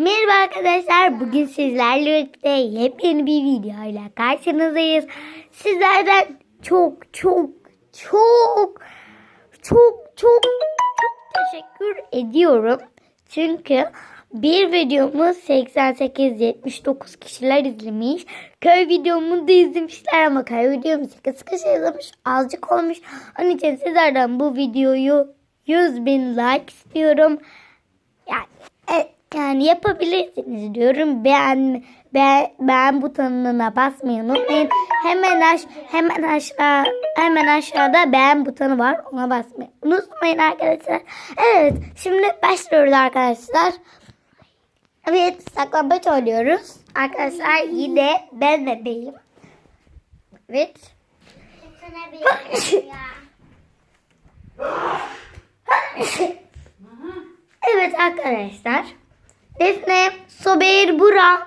Merhaba arkadaşlar. Bugün sizlerle birlikte yepyeni bir videoyla karşınızdayız. Sizlerden çok çok çok çok çok çok teşekkür ediyorum. Çünkü bir videomu 88-79 kişiler izlemiş. Köy videomu da izlemişler ama köy videomu 8 kişi izlemiş. Azıcık olmuş. Onun için sizlerden bu videoyu 100 bin like istiyorum. Yani yani yapabilirsiniz diyorum. Beğen beğen, beğen butonuna basmayı unutmayın. Hemen aş hemen aşağı hemen aşağıda beğen butonu var. Ona basmayı unutmayın arkadaşlar. Evet, şimdi başlıyoruz arkadaşlar. Evet, saklambaç oynuyoruz. Arkadaşlar yine ben bebeğim. Evet. Evet arkadaşlar. Defne Sobeyer Bura.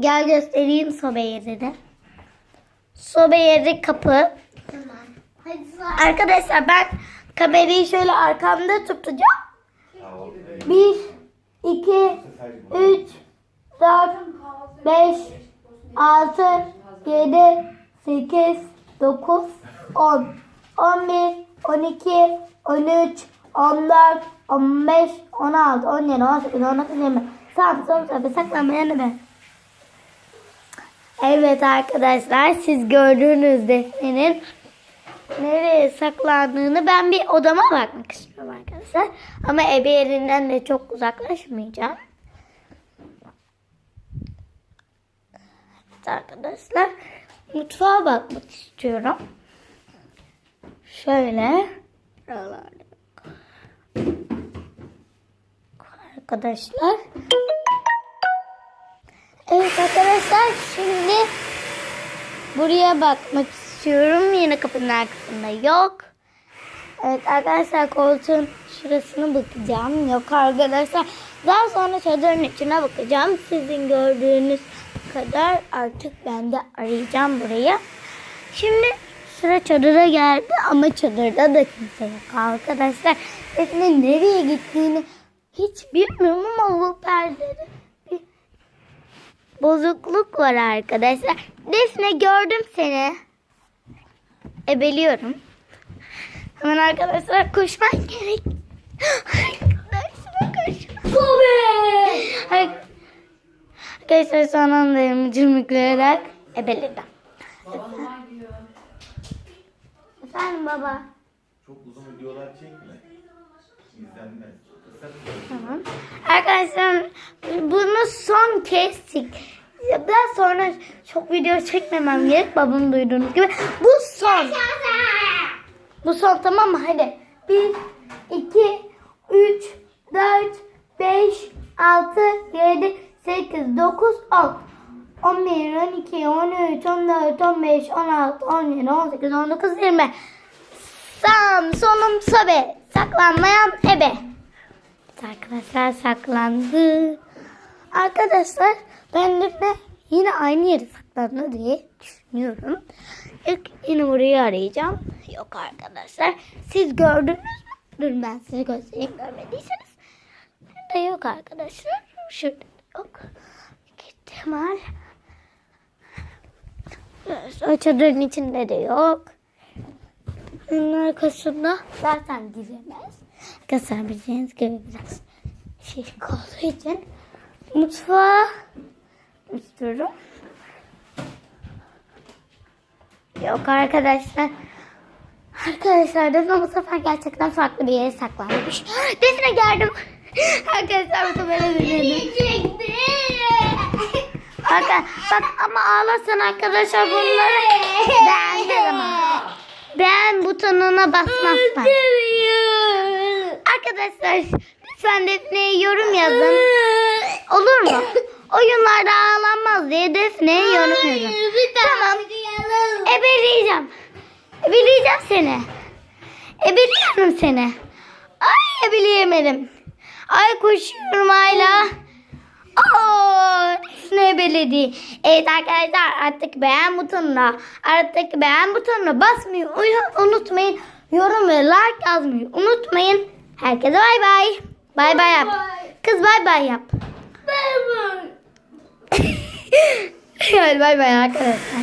Gel göstereyim Sobeyer'i de. Sobeyer'i kapı. Arkadaşlar ben kamerayı şöyle arkamda tutacağım. Bir, iki, üç, dört, beş, altı, yedi, sekiz, dokuz, on. On bir, on iki, on üç, on dört, on beş, on altı, on yedi, on sekiz, on dokuz, yirmi. Tamam son sayfa saklanmayanı ben. Evet arkadaşlar siz gördüğünüz defnenin nereye saklandığını ben bir odama bakmak istiyorum arkadaşlar. Ama ebe yerinden de çok uzaklaşmayacağım. Evet arkadaşlar mutfağa bakmak istiyorum. Şöyle. Buralarda. Arkadaşlar. Evet arkadaşlar şimdi buraya bakmak istiyorum. Yine kapının arkasında yok. Evet arkadaşlar koltuğun şurasına bakacağım. Yok arkadaşlar. Daha sonra çadırın içine bakacağım. Sizin gördüğünüz kadar artık ben de arayacağım burayı. Şimdi sıra çadıra geldi ama çadırda da kimse yok arkadaşlar. Defne nereye gittiğini hiç bilmiyorum ama bu perdede bir bozukluk var arkadaşlar. Defne gördüm seni. Ebeliyorum. Hemen arkadaşlar koşman gerek. Arkadaşlar koşman. Ay- Arkadaşlar son anda cırmıklayarak ebeledim. Efendim baba. Çok uzun videolar çekme. İzlenmez. Tamam. Arkadaşlar bunu son kestik. Daha sonra çok video çekmemem gerek. Babam duyduğunuz gibi. Bu son. Bu son tamam mı? Hadi. 1, 2, 3, 4, 5, 6, 7, 8, 9, 10. 11, 12, 13, 14, 15, 16, 17, 18, 19, 20. Sam, sonum sobe. Saklanmayan ebe. Arkadaşlar saklandı. Arkadaşlar ben de yine aynı yere saklandı diye düşünüyorum. İlk yine burayı arayacağım. Yok arkadaşlar. Siz gördünüz mü? Dur ben size göstereyim görmediyseniz. Nerede yok arkadaşlar? Şurada yok. İhtimal. O çadırın içinde de yok. Onun arkasında zaten giremez. Arkadaşlar bildiğiniz gibi biraz şişik olduğu için mutfağa istiyorum. Yok arkadaşlar. Arkadaşlar Defne bu sefer gerçekten farklı bir yere saklanmış. Defne geldim. Arkadaşlar bu sefer denedim. Bak, bak ama ağlasan arkadaşlar bunları beğenmez ama. Beğen butonuna basmazsan. Arkadaşlar lütfen Defne'ye yorum yazın. Olur mu? Oyunlarda ağlanmaz diye Defne'ye yorum yazın. Tamam. Ebeleyeceğim. Ebeleyeceğim seni. Ebeliyorum seni. Ay ebeleyemedim. Ay koşuyorum hala. Oo, Defne beledi. Evet arkadaşlar artık beğen butonuna artık beğen butonuna basmayı unutmayın. Yorum ve like yazmayı unutmayın. Herkese bay bay. Bay bay yap. Kız bay bay yap. Bay bay. Hadi bay bay arkadaşlar.